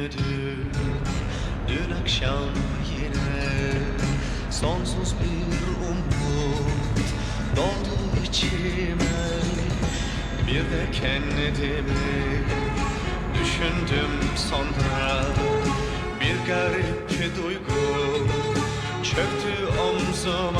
aynı dün Dün akşam yine Sonsuz bir umut Doldu içime. Bir de kendimi Düşündüm sonra. Bir garip duygu Çöktü omzuma.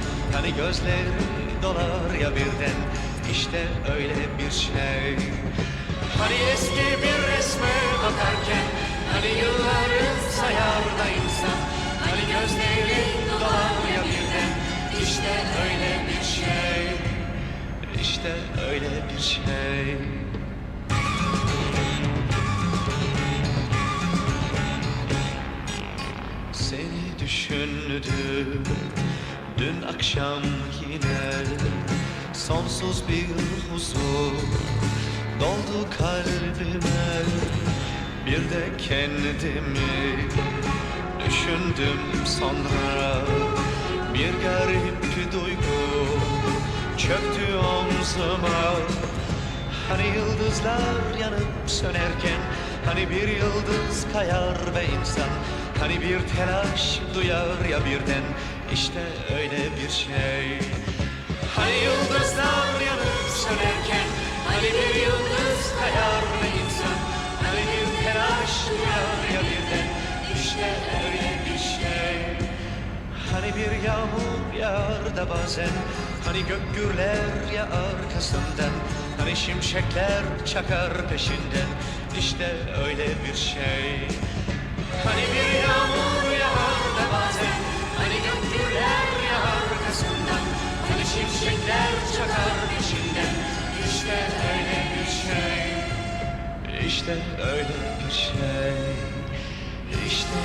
Hani gözleri dolar ya birden İşte öyle bir şey. Hani eski bir resme bakarken Hani yılları sayar da insan Hani gözleri dolar ya birden İşte öyle bir şey. İşte öyle bir şey. Seni düşündüm dün akşam yine Sonsuz bir huzur doldu kalbime. Bir de kendimi düşündüm sonra. Bir garip duygu çöktü omzuma. Hani yıldızlar yanıp sönerken Hani bir yıldız kayar ve insan Hani bir telaş duyar ya birden İşte öyle bir şey. Hani yıldızlar yanıp sönerken Hani bir yıldız kayar ve insan? Hani bir telaş duyar ya birden İşte öyle bir şey. Hani bir yağmur yağar da bazen Hani gök gürler ya arkasından Hani şimşekler çakar peşinden İşte öyle bir şey İşte öyle bir şey İşte